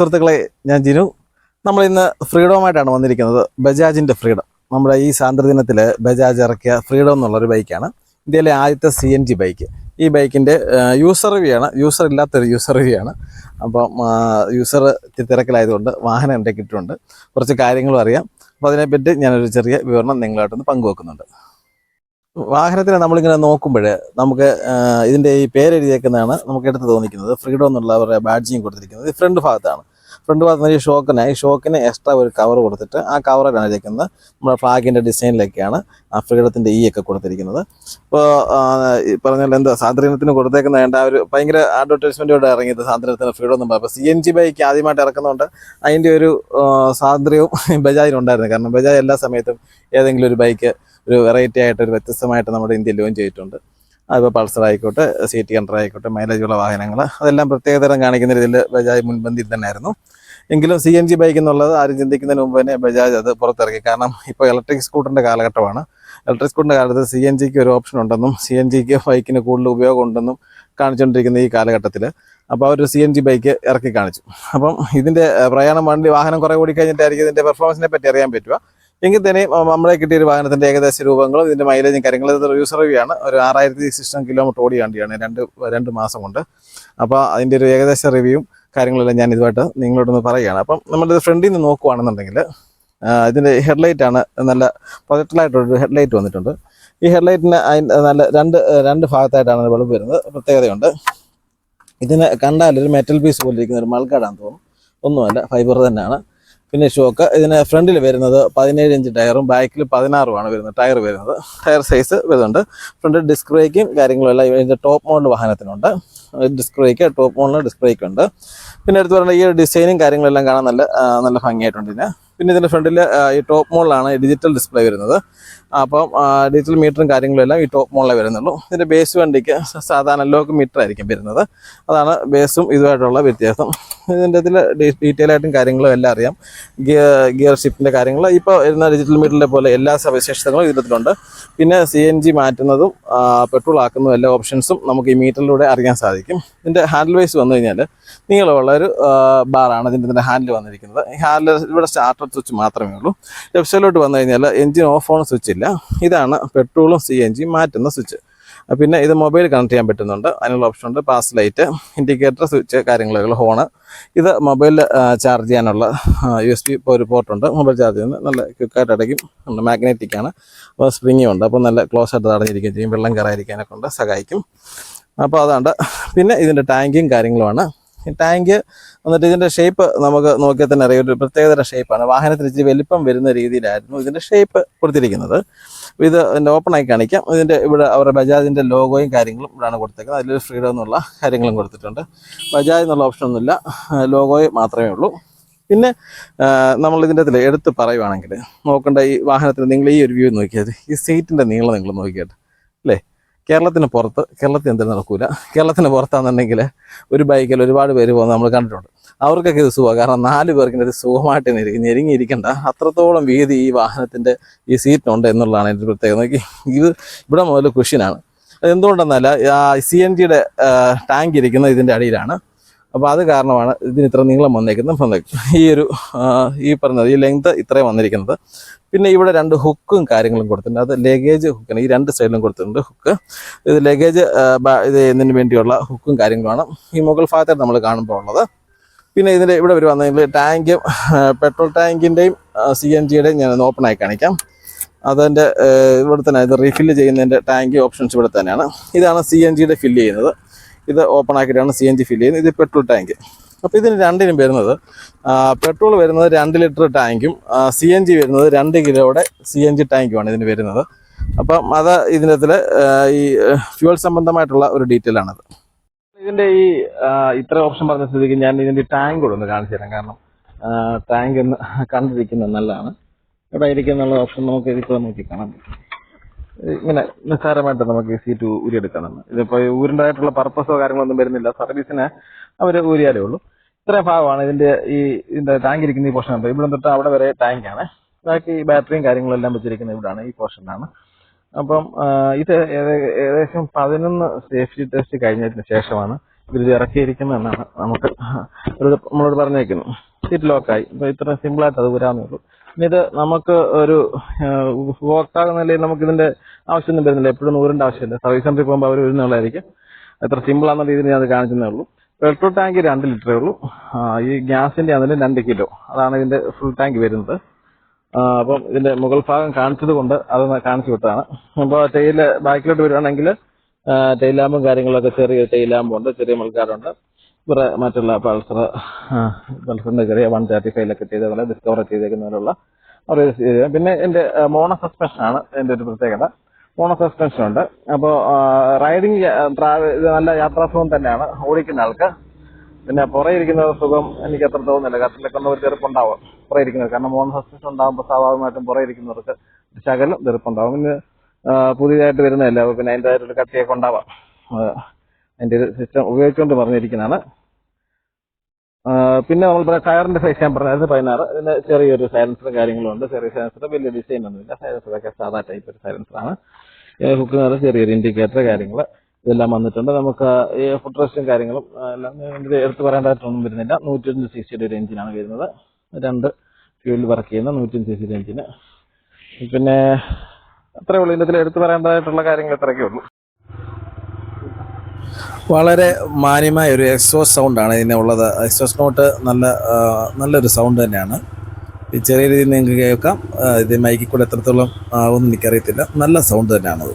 സുഹൃത്തുക്കളെ ഞാൻ ജിനു. നമ്മൾ ഇന്ന് ഫ്രീഡവുമായിട്ടാണ് വന്നിരിക്കുന്നത്. ബജാജിന്റെ ഫ്രീഡം. നമ്മുടെ ഈ സാന്ദ്രദിനത്തിൽ ദിനത്തിൽ ബജാജ് ഇറക്കിയ ഫ്രീഡം എന്നുള്ളൊരു ബൈക്കാണ്. ഇന്ത്യയിലെ ആദ്യത്തെ സി എൻ ജി ബൈക്ക്. ഈ ബൈക്കിന്റെ യൂസർ റിവ്യൂ ആണ്. യൂസർ ഇല്ലാത്തൊരു യൂസർ റിവ്യൂ ആണ്. അപ്പം യൂസർ തിരക്കിലായതുകൊണ്ട് വാഹനം എന്റെ കിട്ടുന്നുണ്ട് കുറച്ച് കാര്യങ്ങളും അറിയാം. അപ്പോൾ അതിനെപ്പറ്റി ഞാനൊരു ചെറിയ വിവരണം നിങ്ങളായിട്ടൊന്ന് പങ്കുവെക്കുന്നുണ്ട്. വാഹനത്തിനെ നമ്മളിങ്ങനെ നോക്കുമ്പോൾ നമുക്ക് ഇതിന്റെ ഈ പേരെഴുതിയേക്കുന്നതാണ് നമുക്ക് എടുത്ത് തോന്നിക്കുന്നത്. ഫ്രീഡം എന്നുള്ള അവരുടെ ബാഡ്ജിങ് കൊടുത്തിരിക്കുന്നത്. ഫ്രണ്ട് ഭാഗത്താണ്. ഫ്രണ്ട് ഭാഗത്ത് ഈ ഷോക്കിന് ഈ ഷോക്കിന് എക്സ്ട്രാ ഒരു കവർ കൊടുത്തിട്ട് ആ കവറിലാണ് ഇരിക്കുന്നത് നമ്മുടെ ഫ്ലാഗിന്റെ ഡിസൈനിലൊക്കെയാണ് ആ ഫ്രീഡത്തിന്റെ ഈ ഒക്കെ കൊടുത്തിരിക്കുന്നത്. ഇപ്പോൾ ഈ പറഞ്ഞ പോലെ എന്താ സാന്ദ്രീനത്തിന് കൊടുത്തേക്കുന്ന വേണ്ട ഒരു ഭയങ്കര അഡ്വർടൈസ്മെന്റോടെ ഇറങ്ങിയത് സ്വാതന്ത്ര്യത്തിന് ഫ്രീഡം എന്ന് പറയുമ്പോൾ സി എൻ ജി ബൈക്ക് ആദ്യമായിട്ട് ഇറക്കുന്നതുകൊണ്ട് അതിന്റെ ഒരു സ്വാതന്ത്ര്യവും ബജാജിനുണ്ടായിരുന്നു കാരണം ബജാജ് എല്ലാ സമയത്തും ഏതെങ്കിലും ഒരു ബൈക്ക് ഒരു വെറൈറ്റി ആയിട്ട് ഒരു വ്യത്യസ്തമായിട്ട് നമ്മുടെ ഇന്ത്യയിൽ ലോഞ്ച് ചെയ്തിട്ടുണ്ട്. അതിപ്പോൾ പൾസർ ആയിക്കോട്ടെ സി ടി ഹൺഡ്രഡ് ആയിക്കോട്ടെ മൈലേജുള്ള വാഹനങ്ങൾ അതെല്ലാം പ്രത്യേകതരം കാണിക്കുന്ന രീതിയിൽ ബജാജ് മുൻപന്തിയിൽ തന്നെയായിരുന്നു. എങ്കിലും സി എൻ ജി ബൈക്ക് എന്നുള്ളത് ആരും ചിന്തിക്കുന്നതിന് മുമ്പ് തന്നെ ബജാജ് അത് പുറത്തിറക്കി. കാരണം ഇപ്പോൾ ഇലക്ട്രിക് സ്കൂട്ടറിന്റെ കാലഘട്ടമാണ്. ഇലക്ട്രിക് സ്കൂട്ടറിന്റെ കാലത്ത് സി എൻ ജിക്ക് ഒരു ഓപ്ഷൻ ഉണ്ടെന്നും സി എൻ ജിക്ക് ബൈക്കിന് കൂടുതൽ ഉപയോഗം ഉണ്ടെന്നും കാണിച്ചുകൊണ്ടിരിക്കുന്ന ഈ കാലഘട്ടത്തിൽ അപ്പോൾ അവർ സി എൻ ജി ബൈക്ക് ഇറക്കി കാണിച്ചു. അപ്പം ഇതിന്റെ പ്രയാണം വണ്ടി വാഹനം കുറേ ഓടി കഴിഞ്ഞിട്ടായിരിക്കും ഇതിന്റെ പെർഫോമൻസിനെ പറ്റി അറിയാൻ പറ്റുക. എങ്കിൽ തന്നെ നമ്മളെ കിട്ടിയ ഒരു വാഹനത്തിന്റെ ഏകദേശ രൂപങ്ങളും ഇതിന്റെ മൈലേജും കാര്യങ്ങളും യൂസർ റിവ്യൂ ആണ്. ഒരു ആറായിരത്തി സിസ്റ്റം കിലോമീറ്റർ ഓടിയ വണ്ടിയാണ് രണ്ട് രണ്ട് മാസം കൊണ്ട് അപ്പോൾ അതിന്റെ ഒരു ഏകദേശ റിവ്യൂവും കാര്യങ്ങളെല്ലാം ഞാൻ ഇതുമായിട്ട് നിങ്ങളോടൊന്ന് പറയുകയാണ്. അപ്പം നമ്മളിത് ഫ്രണ്ടിൽ നിന്ന് നോക്കുവാണെന്നുണ്ടെങ്കിൽ ഇതിന്റെ ഹെഡ്ലൈറ്റ് ആണ് നല്ല പ്രൊജക്ടറായിട്ടൊരു ഹെഡ്ലൈറ്റ് വന്നിട്ടുണ്ട്. ഈ ഹെഡ്ലൈറ്റിന് അതിന്റെ നല്ല രണ്ട് രണ്ട് ഭാഗത്തായിട്ടാണ് വെളുപ്പ് വരുന്നത്. പ്രത്യേകതയുണ്ട്. ഇതിനെ കണ്ടാൽ ഒരു മെറ്റൽ പീസ് പോലെ ഇരിക്കുന്ന ഒരു മൾക്കാടാന്ന് തോന്നും ഒന്നുമല്ല ഫൈബർ തന്നെയാണ്. പിന്നെ ഷോക്ക്. ഇതിന് ഫ്രണ്ടിൽ വരുന്നത് പതിനേഴ് ഇഞ്ച് ടയറും ബാക്കിൽ പതിനാറുമാണ് വരുന്നത് ടയർ വരുന്നത്. ടയർ സൈസ് വരുന്നുണ്ട്. ഫ്രണ്ട് ഡിസ്ക് ബ്രേക്കും കാര്യങ്ങളും എല്ലാം ഇതിന്റെ ടോപ്പ് മോഡൽ വാഹനത്തിനുണ്ട്. ഡിസ്ക് ബ്രേക്ക് ടോപ്പ് മോഡലിന് ഡിസ്ക് ബ്രേക്ക് ഉണ്ട് പിന്നെ എടുത്ത് പറഞ്ഞാൽ ഈ ഡിസൈനും കാര്യങ്ങളെല്ലാം കാണാൻ നല്ല നല്ല ഭംഗിയായിട്ടുണ്ട് ഇതിന്. പിന്നെ ഇതിന്റെ ഫ്രണ്ടിൽ ഈ ടോപ്പ് മോളിലാണ് ഡിജിറ്റൽ ഡിസ്പ്ലേ വരുന്നത്. അപ്പം ഡിജിറ്റൽ മീറ്ററും കാര്യങ്ങളും എല്ലാം ഈ ടോപ്പ് മോളിലേ വരുന്നുള്ളൂ. ഇതിന്റെ ബേസ് വണ്ടിക്ക് സാധാരണ ലോക്ക് മീറ്റർ ആയിരിക്കും വരുന്നത്. അതാണ് ബേസും ഇതുമായിട്ടുള്ള വ്യത്യാസം. ഇതിന്റെ ഇതിൽ ഡീറ്റെയിൽ ആയിട്ടും കാര്യങ്ങളും എല്ലാം അറിയാം. ഗിയർ ഗിയർ ഷിഫ്റ്റിന്റെ കാര്യങ്ങൾ. ഇപ്പോൾ വരുന്ന ഡിജിറ്റൽ മീറ്ററിലെ പോലെ എല്ലാ സവിശേഷതകളും ഇതിലുണ്ട് പിന്നെ സി എൻ ജി മാറ്റുന്നതും പെട്രോൾ ആക്കുന്നതും എല്ലാ ഓപ്ഷൻസും നമുക്ക് ഈ മീറ്ററിലൂടെ അറിയാൻ സാധിക്കും. ഇതിന്റെ ഹാൻഡിൽ വൈസ് വന്നു കഴിഞ്ഞാൽ നീളമുള്ള ഒരു ബാറാണ് ഇതിന്റെ ഇതിന്റെ ഹാൻഡിൽ വന്നിരിക്കുന്നത്. ഹാൻഡിൽ ഇവിടെ സ്റ്റാർട്ടർ സ്വിച്ച് മാത്രമേ ഉള്ളൂ. ലെഫ്റ്റ് വന്നു കഴിഞ്ഞാൽ എഞ്ചിൻ ഓഫ് ഓൺ സ്വിച്ച് ഇല്ല. ഇതാണ് പെട്രോളും സി എൻ ജിയും മാറ്റുന്ന സ്വിച്ച് പിന്നെ ഇത് മൊബൈൽ കണക്ട് ചെയ്യാൻ പറ്റുന്നുണ്ട്. അതിനുള്ള ഓപ്ഷൻ ഉണ്ട്. പാസ് ലൈറ്റ് ഇൻഡിക്കേറ്റർ സ്വിച്ച് കാര്യങ്ങളൊക്കെ ഹോണ് ഇത് മൊബൈൽ ചാർജ് ചെയ്യാനുള്ള യു എസ് ബി ഒരു പോർട്ടുണ്ട് മൊബൈൽ ചാർജ് ചെയ്യുന്നത് നല്ല ക്വിക്കായിട്ട് അടയ്ക്കും. മാഗ്നറ്റിക് ആണ്. അപ്പോൾ സ്പ്രിങ്ങും ഉണ്ട്. അപ്പോൾ നല്ല ക്ലോസ് ആയിട്ട് തടഞ്ഞിരിക്കുകയും ചെയ്യും. വെള്ളം കയറാതിരിക്കാനൊക്കെ ഉണ്ട്. സഹായിക്കും. അപ്പോൾ അതാണ്ട് പിന്നെ ഇതിന്റെ ടാങ്കും കാര്യങ്ങളുമാണ്. ടാങ്ക് എന്നിട്ട് ഇതിന്റെ ഷേപ്പ് നമുക്ക് നോക്കിയാൽ തന്നെ അറിയാം. ഒരു പ്രത്യേകതരം ഷേപ്പാണ് വാഹനത്തിന് ഇച്ചിരി വലിപ്പം വരുന്ന രീതിയിലായിരുന്നു ഇതിന്റെ ഷേപ്പ് കൊടുത്തിരിക്കുന്നത്. ഇത് ഓപ്പൺ ആയി കാണിക്കാം. ഇതിന്റെ ഇവിടെ അവരുടെ ബജാജിന്റെ ലോഗോയും കാര്യങ്ങളും ഇവിടെയാണ് കൊടുത്തേക്കുന്നത്. അതിലൊരു ഫ്രീഡം എന്നുള്ള കാര്യങ്ങളും കൊടുത്തിട്ടുണ്ട്. ബജാജ് എന്നുള്ള ഓപ്ഷനൊന്നുമില്ല ലോഗോയും മാത്രമേ ഉള്ളൂ. പിന്നെ നമ്മൾ ഇതിന്റെ അതിൽ എടുത്ത് പറയുവാണെങ്കിൽ നോക്കേണ്ട ഈ വാഹനത്തിന് നിങ്ങൾ ഈ ഒരു വ്യൂ നോക്കിയാൽ ഈ സീറ്റിന്റെ നീളം നിങ്ങൾ നോക്കിയിട്ട് അല്ലേ? കേരളത്തിന് പുറത്ത് കേരളത്തിൽ എന്തായാലും നടക്കൂല. കേരളത്തിന് പുറത്താണെന്നുണ്ടെങ്കിൽ ഒരു ബൈക്കിൽ ഒരുപാട് പേര് പോകുന്നത് നമ്മൾ കണ്ടിട്ടുണ്ട്. അവർക്കൊക്കെ ഇത് സുഖമാണ് കാരണം നാല് പേർക്കിന്റെ ഇത് സുഖമായിട്ട് ഞെരുങ്ങി ഞെരുങ്ങിയിരിക്കേണ്ട. അത്രത്തോളം വീതി ഈ വാഹനത്തിന്റെ ഈ സീറ്റിനുണ്ട് എന്നുള്ളതാണ് എന്റെ പ്രത്യേകത. നോക്കി ഇത് ഇവിടെ മുതൽ കുഷ്യനാണ്. അത് എന്തുകൊണ്ടെന്നല്ല സി എൻ ജിയുടെ ടാങ്ക് ഇരിക്കുന്നത് ഇതിന്റെ അടിയിലാണ്. അപ്പോൾ അത് കാരണമാണ് ഇതിന് ഇത്ര നീളം വന്നേക്കുന്നത് വന്നേക്കുന്നത് ഈ ഒരു ഈ പറഞ്ഞത് ഈ ലെങ്ത് ഇത്രയും വന്നിരിക്കുന്നത്. പിന്നെ ഇവിടെ രണ്ട് ഹുക്കും കാര്യങ്ങളും കൊടുത്തിട്ടുണ്ട്. അത് ലഗേജ് ഹുക്കാണ് ഈ രണ്ട് സൈഡിലും കൊടുത്തിട്ടുണ്ട് ഹുക്ക് ഇത് ലഗേജ് ഇത് ചെയ്യുന്നതിന് വേണ്ടിയുള്ള ഹുക്കും കാര്യങ്ങളുമാണ്. ഈ മുകൾ ഭാഗത്തായിട്ട് നമ്മൾ കാണുമ്പോൾ ഉള്ളത്. പിന്നെ ഇതിന്റെ ഇവിടെ വരുവാണെങ്കിൽ ടാങ്ക് പെട്രോൾ ടാങ്കിന്റെയും സി എൻ ജിയുടെയും ഞാൻ ഓപ്പൺ ആയി കാണിക്കാം. അതിന്റെ ഇവിടെ തന്നെ ഇത് റീഫില്ല് ചെയ്യുന്നതിന്റെ ടാങ്ക് ഓപ്ഷൻസ് ഇവിടെ തന്നെയാണ്. ഇതാണ് സി എൻ ജിയുടെ ഫില്ല് ചെയ്യുന്നത്. ഇത് ഓപ്പൺ ആക്കിയിട്ടാണ് സി എൻ ജി ഫില്ല് ചെയ്യുന്നത്. ഇത് പെട്രോൾ ടാങ്ക് അപ്പോൾ ഇതിന് രണ്ടിനും വരുന്നത് പെട്രോൾ വരുന്നത് രണ്ട് ലിറ്റർ ടാങ്കും സി എൻ ജി വരുന്നത് രണ്ട് കിലോയുടെ സി എൻ ജി ടാങ്കുമാണ് ഇതിന് വരുന്നത്. അപ്പം അത് ഇതിനകത്തിൽ ഈ ഫ്യൂവൽ സംബന്ധമായിട്ടുള്ള ഒരു ഡീറ്റെയിൽ ആണത്. ഇതിന്റെ ഈ ഇത്ര ഓപ്ഷൻ പറഞ്ഞ സ്ഥിതിക്ക് ഞാൻ ഇതിന്റെ ടാങ്ക് കൂടെ ഒന്ന് കാണിച്ചു തരാം. കാരണം ടാങ്ക് ഒന്ന് കണ്ടിരിക്കുന്നത് നല്ലതാണ്. ഇവിടെ ഇരിക്കുന്നുള്ള ഓപ്ഷൻ നമുക്ക് ഇതിപ്പോൾ നോക്കി കാണാൻ പറ്റും. ഇങ്ങനെ നിസ്സാരമായിട്ട് നമുക്ക് സീറ്റ് ഊരിയെടുക്കാനാണ് ഇതിപ്പോ ഊരിന്റെതായിട്ടുള്ള പർപ്പസോ കാര്യങ്ങളൊന്നും വരുന്നില്ല. സർവീസിന് അവർ ഊരിയാലേ ഉള്ളൂ. ഇത്രയും ഭാഗമാണ് ഇതിന്റെ ഈ ഇതിന്റെ ടാങ്ക് ഇരിക്കുന്ന ഈ പോർഷൻ ഉണ്ടോ ഇവിടെ തൊട്ട് അവിടെ വരെ ടാങ്കാണ് ബാക്കി ബാറ്ററിയും കാര്യങ്ങളും എല്ലാം വെച്ചിരിക്കുന്നത് ഇവിടാണ് ഈ പോർഷനിലാണ് അപ്പം ഇത് ഏകദേശം പതിനൊന്ന് സേഫ്റ്റി ടെസ്റ്റ് കഴിഞ്ഞതിന് ശേഷമാണ് ഇത് ഇറക്കിയിരിക്കുന്നതെന്നാണ് നമുക്ക് നമ്മളോട് പറഞ്ഞേക്കുന്നു. സീറ്റ് ലോക്കായി ഇപ്പൊ ഇത്ര സിമ്പിളായിട്ട് അത് വരാമെന്നേ ഉള്ളൂ. ഇനി ഇത് നമുക്ക് ഒരു ഉപഭോക്താവ് നിലയിൽ നമുക്ക് ഇതിന്റെ ആവശ്യമൊന്നും വരുന്നില്ല. എപ്പോഴും നൂറിന്റെ ആവശ്യമില്ല. സർവീസ് സെന്ററിൽ പോകുമ്പോൾ അവർ വരുന്നുള്ളതായിരിക്കും എത്ര സിമ്പിൾ ആണെന്ന രീതിയിൽ ഞാൻ കാണിച്ചതേ ഉള്ളൂ. പെട്രോൾ ടാങ്ക് രണ്ട് ലിറ്ററേ ഉള്ളൂ. ഈ ഗ്യാസിന്റെ അതിന് രണ്ട് കിലോ. അതാണ് ഇതിന്റെ ഫുൾ ടാങ്ക് വരുന്നത്. അപ്പം ഇതിന്റെ മുകൾ ഭാഗം കാണിച്ചത് കൊണ്ട് അത് കാണിച്ചു വിട്ടതാണ്. അപ്പോൾ ടെയിൽ ബാക്കിലോട്ട് വരുവാണെങ്കിൽ ടെയിൽ കാര്യങ്ങളൊക്കെ ചെറിയ ടെയിൽ ലാമ്പുണ്ട് ചെറിയ മൾക്കാരുണ്ട് വേറെ മറ്റുള്ള പൾസർ പൾസറിന്റെ ചെറിയ വൺ തേർട്ടി ഫൈവിലൊക്കെ ചെയ്തേപോലെ ഡിസ്കവർ ചെയ്തേക്കുന്നതിലുള്ള ഒരു. പിന്നെ എന്റെ മോണോ സസ്പെൻഷൻ ആണ് എന്റെ ഒരു പ്രത്യേകത. മോണോ സസ്പെൻഷൻ ഉണ്ട്. അപ്പോൾ റൈഡിങ് നല്ല യാത്രാസുഖം തന്നെയാണ് ഓടിക്കുന്ന ആൾക്ക്. പിന്നെ പുറകെ ഇരിക്കുന്ന സുഖം എനിക്ക് അത്ര തോന്നുന്നില്ല കട്ടിലൊക്കെ ഒന്ന് ഒരു ചെറുപ്പുണ്ടാവും പുറകെ ഇരിക്കുന്നത്. കാരണം മോണോ സസ്പെൻഷൻ ഉണ്ടാകുമ്പോൾ സ്വാഭാവികമായിട്ടും പുറകെ ഇരിക്കുന്നവർക്ക് ശകലം ചെറുപ്പുണ്ടാവും. പിന്നെ പുതിയതായിട്ട് വരുന്നതല്ല? പിന്നെ അതിന്റെതായിട്ടൊരു കട്ടിയൊക്കെ ഉണ്ടാവാം. അതിന്റെ ഒരു സിസ്റ്റം ഉപയോഗിച്ചുകൊണ്ട് പറഞ്ഞിരിക്കുന്നതാണ്. പിന്നെ നമ്മൾ പറയാം ടയറിന്റെ സൈസ് ഞാൻ പറഞ്ഞത് പതിനാറ്. ഇതിന് ചെറിയൊരു സൈലൻസറും കാര്യങ്ങളും ഉണ്ട്. ചെറിയ സൈലൻസർ വലിയ ഡിസൈൻ ഒന്നുമില്ല. സൈലൻസറൊക്കെ സാധാ ടൈപ്പ് ഒരു സൈലൻസറാണ് ഹുക്ക് ചെറിയൊരു ഇൻഡിക്കേറ്റർ കാര്യങ്ങൾ ഇതെല്ലാം വന്നിട്ടുണ്ട്. നമുക്ക് ഈ ഫുഡ് റെസ്റ്റും കാര്യങ്ങളും എല്ലാം എടുത്ത് പറയേണ്ടതായിട്ടൊന്നും വരുന്നില്ല. നൂറ്റൊന്ന് സി സിയുടെ ഒരു എഞ്ചിനാണ് വരുന്നത്. രണ്ട് ഫ്യൂലിൽ വർക്ക് ചെയ്യുന്ന നൂറ്റൊന്ന് സി സിയുടെ എഞ്ചിന് പിന്നെ അത്രേ ഉള്ളൂ. ഇതിൽ എടുത്ത് പറയേണ്ടതായിട്ടുള്ള കാര്യങ്ങൾ ഇത്രയൊക്കെ ഉള്ളൂ. വളരെ മാന്യമായ ഒരു എക്സോസ് സൗണ്ടാണ് ഇതിന് ഉള്ളത്. എക്സോസ് നോട്ട് നല്ല നല്ലൊരു സൗണ്ട് തന്നെയാണ്. ഈ ചെറിയ രീതിയിൽ നിങ്ങൾക്ക് കേൾക്കാം. ഇത് മൈക്കിൽ കൂടെ എത്രത്തോളം ആവുമെന്ന് എനിക്കറിയത്തില്ല. നല്ല സൗണ്ട് തന്നെയാണത്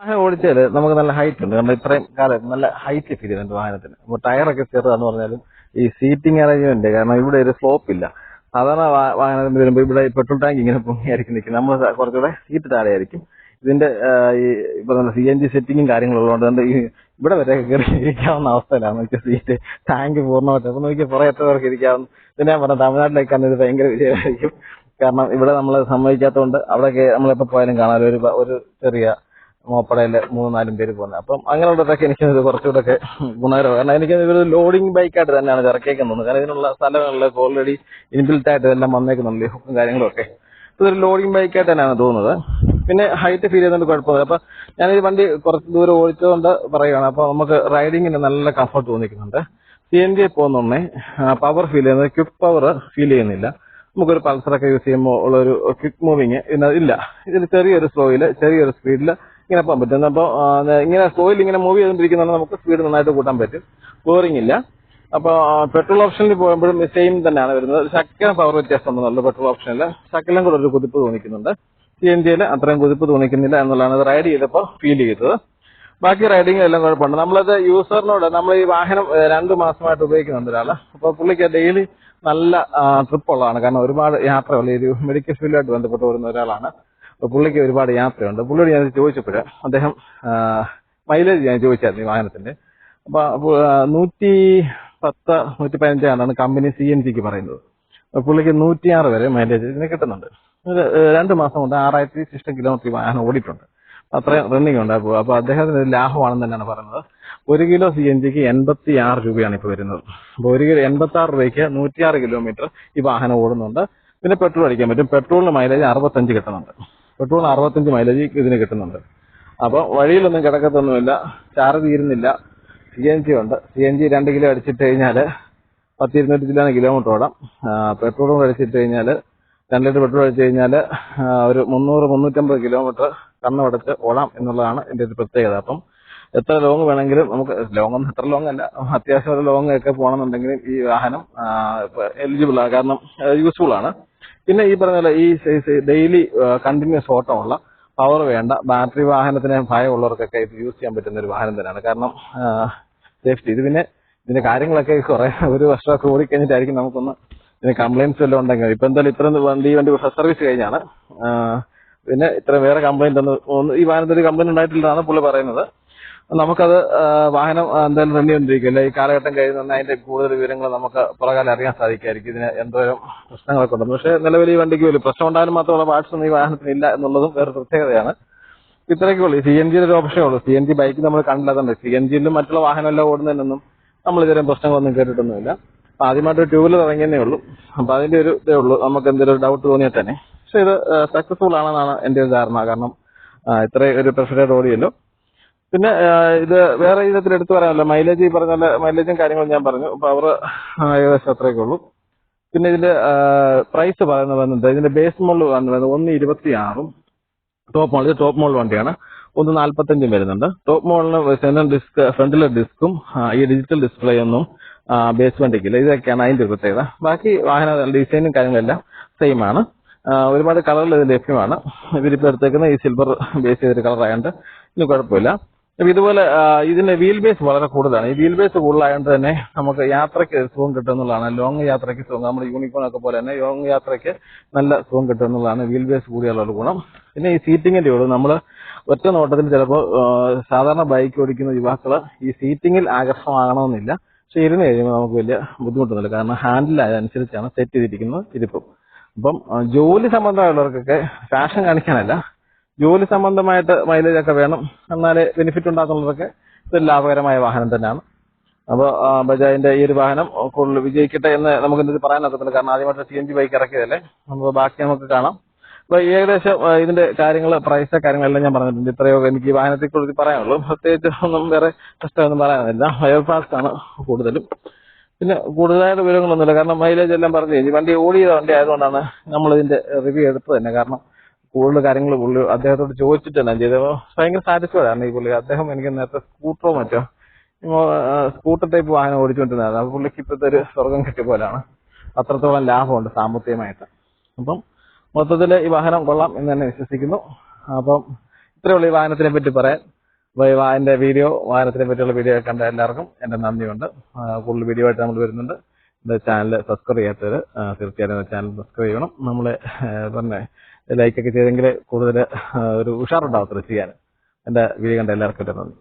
വാഹനം ഓടിച്ചാൽ നമുക്ക് നല്ല ഹൈറ്റ് ഉണ്ട്. കാരണം ഇത്രയും കാലം നല്ല ഹൈറ്റ് ഫീൽ ചെയ്യുന്നുണ്ട് വാഹനത്തിന്. അപ്പോൾ ടയറൊക്കെ ചെറുതാന്ന് പറഞ്ഞാലും ഈ സീറ്റിംഗ് അറേഞ്ച്മെന്റ് കാരണം ഇവിടെ ഒരു സ്ലോപ്പ് ഇല്ല. സാധാരണ വാഹനത്തിന് വരുമ്പോൾ ഇവിടെ പെട്രോൾ ടാങ്ക് ഇങ്ങനെ പൊങ്ങിയായിരിക്കും നിൽക്കുന്നത്. നമ്മൾ കുറച്ചുകൂടെ സീറ്റ് താഴെയായിരിക്കും. ഇതിന്റെ ഇപ്പൊ സി എൻ ജി സെറ്റിങ്ങും കാര്യങ്ങളും ഉള്ളതുകൊണ്ട് ഇവിടെ വരെ കയറി ഇരിക്കാവുന്ന അവസ്ഥയിലാണ്. നോക്കിയ സീറ്റ് ടാങ്ക് പൂർണമായിട്ട്. അപ്പൊ നോക്കിയാൽ കുറെ എത്ര പേർക്ക് ഇരിക്കാവുന്ന? പിന്നെ ഞാൻ പറഞ്ഞു തമിഴ്നാട്ടിലേക്കാണ് ഇത് ഭയങ്കര വിജയമായിരിക്കും കാരണം ഇവിടെ നമ്മൾ സമ്മതിക്കാത്തതുകൊണ്ട് അവിടെ നമ്മളെപ്പോ പോയാലും കാണാൻ ഒരു ഒരു ചെറിയ മോപ്പടയിൽ മൂന്ന് നാലും പേര് പോകുന്നത്. അപ്പം അങ്ങനെയുള്ളതൊക്കെ എനിക്ക് കുറച്ചുകൂടെ ഒക്കെ ഗുണകരമാണ്. കാരണം എനിക്ക് ഇവർ ലോഡിംഗ് ബൈക്കായിട്ട് തന്നെയാണ് ഇത് ഇറക്കിയേക്കുന്നത്. കാരണം ഇതിനുള്ള സ്ഥലങ്ങളിലൊക്കെ ഓൾറെഡി ഇൻബിൽറ്റ് ആയിട്ട് ഇതെല്ലാം വന്നേക്കുന്നുണ്ട്. ഹുക്കും കാര്യങ്ങളും ഒക്കെ. ഇതൊരു ലോഡിംഗ് ബൈക്കായിട്ട് തന്നെയാണ് തോന്നുന്നത്. പിന്നെ ഹൈറ്റ് ഫീൽ ചെയ്യുന്നതുകൊണ്ട് കുഴപ്പമില്ല. അപ്പൊ ഞാനൊരു വണ്ടി കുറച്ച് ദൂരം ഓടിച്ചതുകൊണ്ട് പറയുകയാണ് അപ്പൊ നമുക്ക് റൈഡിങ്ങിന് നല്ല കംഫർട്ട് തോന്നിക്കുന്നുണ്ട്. സി എൻ ജി പോകുന്നുണ്ടേ പവർ ഫീൽ ചെയ്യുന്നത് ക്വിക്ക് പവർ ഫീൽ ചെയ്യുന്നില്ല. നമുക്കൊരു പൾസറൊക്കെ യൂസ് ചെയ്യുമ്പോൾ ഉള്ള ഒരു ക്വിക്ക് മൂവിങ് ഇല്ല. ഇതിൽ ചെറിയൊരു സ്ലോയിൽ ചെറിയൊരു സ്പീഡിൽ ഇങ്ങനെ പോകാൻ പറ്റും. അപ്പോൾ ഇങ്ങനെ സ്ലോയിൽ ഇങ്ങനെ മൂവ് ചെയ്തുകൊണ്ടിരിക്കുന്നതാണ് നമുക്ക് സ്പീഡ് നന്നായിട്ട് കൂട്ടാൻ പറ്റും. ബോറിംഗ് ഇല്ല. അപ്പോൾ പെട്രോൾ ഓപ്ഷനിൽ പോകുമ്പോഴും സെയിം തന്നെയാണ് വരുന്നത്. ശക്തം പവർ വ്യത്യാസം ഉണ്ടെന്നുള്ളൂ പെട്രോൾ ഓപ്ഷനിൽ ശക്കലം കൂടെ ഒരു കുതിപ്പ് തോന്നിക്കുന്നുണ്ട്. സി എൻ ജിയിൽ അത്രയും കുതിപ്പ് തോന്നിക്കുന്നില്ല എന്നുള്ളതാണ് ഇത് റൈഡ് ചെയ്തപ്പോൾ ഫീൽ ചെയ്തത്. ബാക്കി റൈഡിംഗ് എല്ലാം കുഴപ്പമുണ്ട്. നമ്മളത് യൂസറിനോട് നമ്മൾ ഈ വാഹനം രണ്ടു മാസമായിട്ട് ഉപയോഗിക്കുന്നുണ്ട് ഒരാൾ അപ്പൊ പുള്ളിക്ക് ഡെയിലി നല്ല ട്രിപ്പ് ഉള്ളതാണ്. കാരണം ഒരുപാട് യാത്രയുള്ള ഒരു മെഡിക്കൽ ഫീൽഡുമായിട്ട് ബന്ധപ്പെട്ട് വരുന്ന ഒരാളാണ്. അപ്പൊ പുള്ളിക്ക് ഒരുപാട് യാത്രയുണ്ട്. പുള്ളിയോട് ഞാൻ ചോദിച്ചപ്പോഴ് അദ്ദേഹം മൈലേജ് ഞാൻ ചോദിച്ചായിരുന്നു ഈ വാഹനത്തിന്റെ. നൂറ്റി പത്ത് നൂറ്റി പതിനഞ്ചാണ് കമ്പനി സി എൻ ജിക്ക് പറയുന്നത്. പുള്ളിക്ക് നൂറ്റിയാറ് വരെ മൈലേജ് ഇതിന് കിട്ടുന്നുണ്ട്. രണ്ട് മാസം കൊണ്ട് ആറായിരത്തി സിസ്റ്റം കിലോമീറ്റർ വാഹനം ഓടിയിട്ടുണ്ട്. അത്രയും റണ്ണിങ് ഉണ്ട്. അപ്പൊ അപ്പൊ അദ്ദേഹത്തിന് ലാഭമാണെന്ന് തന്നെയാണ് പറയുന്നത്. ഒരു കിലോ സി എൻ ജിക്ക് എൺപത്തി ആറ് രൂപയാണ് ഇപ്പൊ വരുന്നത്. അപ്പൊ ഒരു കിലോ എൺപത്തി ആറ് രൂപയ്ക്ക് നൂറ്റിയാറ് കിലോമീറ്റർ ഈ വാഹനം ഓടുന്നുണ്ട്. പിന്നെ പെട്രോൾ അടിക്കാൻ പറ്റും. പെട്രോളിന് മൈലേജ് അറുപത്തഞ്ച് കിട്ടുന്നുണ്ട്. പെട്രോളിന് അറുപത്തഞ്ച് മൈലേജ് ഇതിന് കിട്ടുന്നുണ്ട്. അപ്പൊ വഴിയിലൊന്നും കിടക്കത്തൊന്നുമില്ല. ചാർജ് തീരുന്നില്ല. സി എൻ ജി ഉണ്ട്. സി എൻ ജി രണ്ട് കിലോ അടിച്ചിട്ട് കഴിഞ്ഞാൽ പത്ത് ഇരുന്നൂറ്റി ചില്ലാണ് കിലോമീറ്റർ ഓടാം പെട്രോളും കൂടെ അടിച്ചിട്ട് കഴിഞ്ഞാൽ രണ്ട് ലിറ്റർ പെട്രോൾ അടിച്ചു കഴിഞ്ഞാൽ ഒരു മുന്നൂറ് മുന്നൂറ്റമ്പത് കിലോമീറ്റർ കണ്ണടച്ച് ഓടാം എന്നുള്ളതാണ് ഇതിന്റെ ഒരു പ്രത്യേകത. അപ്പം എത്ര ലോങ് വേണമെങ്കിലും നമുക്ക് ലോങ് ഒന്നും എത്ര ലോങ് അല്ല. അത്യാവശ്യം ഒരു ലോങ് ഒക്കെ പോകണമെന്നുണ്ടെങ്കിലും ഈ വാഹനം എലിജിബിൾ ആണ് കാരണം യൂസ്ഫുൾ ആണ്. പിന്നെ ഈ പറഞ്ഞ പോലെ ഈ ഡെയിലി കണ്ടിന്യൂസ് ഓട്ടമുള്ള പവർ വേണ്ട. ബാറ്ററി വാഹനത്തിന് ഭയമുള്ളവർക്കൊക്കെ ഇത് യൂസ് ചെയ്യാൻ പറ്റുന്ന ഒരു വാഹനം തന്നെയാണ്. കാരണം സേഫ്റ്റി ഇത് പിന്നെ ഇതിന്റെ കാര്യങ്ങളൊക്കെ കുറെ ഒരു വർഷമൊക്കെ ഓടിക്കഴിഞ്ഞിട്ടായിരിക്കും നമുക്കൊന്ന് ഇതിന് കംപ്ലൈന്റ്സ് എല്ലാം ഉണ്ടെങ്കിൽ ഇപ്പൊ എന്തായാലും ഇത്രയും വണ്ടി വണ്ടി സർവീസ് കഴിഞ്ഞാണ്. പിന്നെ ഇത്ര വേറെ കംപ്ലൈന്റ് ഒന്നും ഈ വാഹനത്തിൽ കംപ്ലൈന്റ് ഉണ്ടായിട്ടില്ലെന്നാണ് പുള്ളി പറയുന്നത്. നമുക്കത് വാഹനം എന്തായാലും റണ്ണി അല്ലെ ഈ കാലഘട്ടം കഴിയുന്ന അതിന്റെ കൂടുതൽ വിവരങ്ങൾ നമുക്ക് പുറകാലം അറിയാൻ സാധിക്കായിരിക്കും ഇതിന് എന്തോരം പ്രശ്നങ്ങളൊക്കെ ഉണ്ടെന്ന് പക്ഷേ നിലവിൽ ഈ വണ്ടിക്ക് വലിയ പ്രശ്നം ഉണ്ടായാലും മാത്രമുള്ള പാർട്സ് ഒന്നും ഈ വാഹനത്തിന് ഇല്ല എന്നുള്ളതും വേറെ പ്രത്യേകതയാണ്. ഇത്രയൊക്കെ ഉള്ളൂ. സി എൻ ജിയുടെ ഒരു ഓപ്ഷനേ ഉള്ളൂ. സി എൻ ജി ബൈക്ക് നമ്മൾ കണ്ടില്ലാത്തതുണ്ട് സി എൻ ജിയിലും മറ്റുള്ള വാഹനമെല്ലാം ഓടുന്നതിനൊന്നും നമ്മൾ ഇതുവരെ പ്രശ്നങ്ങളൊന്നും കേട്ടിട്ടൊന്നുമില്ല. അപ്പൊ ആദ്യമായിട്ട് വീലർ ഇറങ്ങിയതേ ഉള്ളൂ. അപ്പൊ അതിന്റെ ഒരു ഇതേ ഉള്ളൂ. നമുക്ക് എന്തെങ്കിലും ഒരു ഡൗട്ട് തോന്നിയാൽ തന്നെ. പക്ഷെ ഇത് സക്സസ്ഫുൾ ആണെന്നാണ് എന്റെ ഒരു ധാരണ. കാരണം ഇത്രയും ഒരു പെർഫെക്റ്റ് ഓടിയല്ലോ. പിന്നെ ഇത് വേറെ ഇനത്തിൽ എടുത്തു പറയാനല്ല മൈലേജ് ഈ പറഞ്ഞ മൈലേജും കാര്യങ്ങളും ഞാൻ പറഞ്ഞു. പവർ ഏകദേശം അത്രയൊക്കെ ഉള്ളൂ. പിന്നെ ഇതിന്റെ പ്രൈസ് പറയുന്നത് വന്നിട്ട് ഇതിന്റെ ബേസ് മോഡൽ വന്നത് ഒന്ന് ഇരുപത്തി ആറും ടോപ്പ് മോഡൽ ടോപ്പ് മോഡൽ വണ്ടിയാണ്. ഒന്ന് നാല്പത്തഞ്ചും വരുന്നുണ്ട്. ടോപ്പ് മോഡലിന് സെന്റർ ഡിസ്ക് ഫ്രണ്ടിലെ ഡിസ്കും ഈ ഡിജിറ്റൽ ഡിസ്പ്ലേ ഒന്നും ബേസ് വണ്ടിക്കില്ല. ഇതൊക്കെയാണ് അതിന്റെ പ്രത്യേകത. ബാക്കി വാഹന ഡിസൈനും കാര്യങ്ങളെല്ലാം സെയിം ആണ്. ഒരുപാട് കളറിൽ ഇത് ലഭ്യമാണ്. ഇവരിപ്പോൾ എടുത്തേക്കുന്ന ഈ സിൽവർ ബേസ് ചെയ്തൊരു കളർ ആയതുകൊണ്ട് ഇനി കുഴപ്പമില്ല. അപ്പൊ ഇതുപോലെ ഇതിന്റെ വീൽ ബേസ് വളരെ കൂടുതലാണ്. ഈ വീൽ ബേസ് കൂടുതലായതുകൊണ്ട് തന്നെ നമുക്ക് യാത്രയ്ക്ക് സുഖം കിട്ടും എന്നുള്ളതാണ് ലോങ് യാത്രയ്ക്ക് സുഖം. നമ്മുടെ യൂണിഫോം ഒക്കെ പോലെ തന്നെ ലോങ് യാത്രയ്ക്ക് നല്ല സുഖം കിട്ടും എന്നുള്ളതാണ് വീൽ ബേസ് കൂടിയുള്ള ഗുണം. പിന്നെ ഈ സീറ്റിങ്ങിന്റെ ഉള്ളൂ. നമ്മൾ ഒറ്റ നോട്ടത്തിൽ ചിലപ്പോൾ സാധാരണ ബൈക്ക് ഓടിക്കുന്ന യുവാക്കൾ ഈ സീറ്റിങ്ങിൽ ആകർഷമാകണമെന്നില്ല പക്ഷെ ഇരുന്ന് കഴിയുമ്പോൾ നമുക്ക് വലിയ ബുദ്ധിമുട്ടൊന്നുമില്ല. കാരണം ഹാൻഡിൽ അതനുസരിച്ചാണ് സെറ്റ് ചെയ്തിരിക്കുന്നത് ഇരിപ്പും. അപ്പം ജോലി സംബന്ധമായുള്ളവർക്കൊക്കെ ഫാഷൻ കാണിക്കാനല്ല. ജോലി സംബന്ധമായിട്ട് മൈലേജ് ഒക്കെ വേണം. എന്നാലേ ബെനിഫിറ്റ് ഉണ്ടാകുന്നതൊക്കെ ഇതൊരു ലാഭകരമായ വാഹനം തന്നെയാണ്. അപ്പോൾ ബജാജിന്റെ ഈ ഒരു വാഹനം കൂടുതൽ വിജയിക്കട്ടെ എന്ന് നമുക്ക് ഇതിൽ പറയാനൊക്കത്തില്ല കാരണം ആദ്യമായിട്ട് സി എൻ ജി ബൈക്ക് ഇറക്കിയതല്ലേ? നമുക്ക് ബാക്കി നമുക്ക് കാണാം. അപ്പൊ ഏകദേശം ഇതിന്റെ കാര്യങ്ങൾ പ്രൈസ് കാര്യങ്ങളെല്ലാം ഞാൻ പറഞ്ഞിട്ടുണ്ട്. ഇത്രയോ എനിക്ക് ഈ വാഹനത്തെ കുറിച്ച് പറയാനുള്ളൂ. പ്രത്യേകിച്ച് ഒന്നും വേറെ പ്രശ്നമൊന്നും പറയാനില്ല. ഫയർ ഫാസ്റ്റ് ആണ് കൂടുതലും. പിന്നെ കൂടുതലായിട്ട് വിവരങ്ങളൊന്നുമില്ല. കാരണം മൈലേജ് എല്ലാം പറഞ്ഞു കഴിഞ്ഞു. വണ്ടി ഓടിയ വണ്ടി ആയതുകൊണ്ടാണ് നമ്മൾ ഇതിന്റെ റിവ്യൂ എടുത്തത് തന്നെ. കാരണം കൂടുതൽ കാര്യങ്ങൾ പുള്ളി അദ്ദേഹത്തോട് ചോദിച്ചിട്ട് തന്നെ ചെയ്തത് ഭയങ്കര സാറ്റിസ്ഫൈഡ് ആണ് ഈ പുള്ളി. അദ്ദേഹം എനിക്ക് നേരത്തെ സ്കൂട്ടറോ മറ്റോ സ്കൂട്ടർ ടൈപ്പ് വാഹനം ഓടിച്ചുകൊണ്ടിരുന്നതാണ് അപ്പൊ പുള്ളിക്ക് ഇപ്പോഴത്തെ ഒരു സ്വർഗം കിട്ടിയ പോലെയാണ്. അത്രത്തോളം ലാഭമുണ്ട് സാമ്പത്തികമായിട്ട്. അപ്പം മൊത്തത്തിൽ ഈ വാഹനം കൊള്ളാം എന്ന് തന്നെ വിശ്വസിക്കുന്നു. അപ്പം ഇത്രയേ ഉള്ളൂ ഈ വാഹനത്തിനെ പറ്റി പറയാൻ. അപ്പോൾ ഈ വീഡിയോ വാഹനത്തിനെ പറ്റിയുള്ള വീഡിയോ കണ്ട എല്ലാവർക്കും എന്റെ നന്ദിയുണ്ട്. കൂടുതൽ വീഡിയോ ആയിട്ട് നമ്മൾ വരുന്നുണ്ട്. എന്റെ ചാനൽ സബ്സ്ക്രൈബ് ചെയ്യാത്തവർ തീർച്ചയായിട്ടും ചാനൽ സബ്സ്ക്രൈബ് ചെയ്യണം. നമ്മൾ പറഞ്ഞ ലൈക്കൊക്കെ ചെയ്തെങ്കിൽ കൂടുതൽ ഒരു ഉഷാറുണ്ടാവത്തുള്ളൂ ചെയ്യാൻ എന്റെ വീഡിയോ കണ്ട എല്ലാവർക്കും നന്ദി.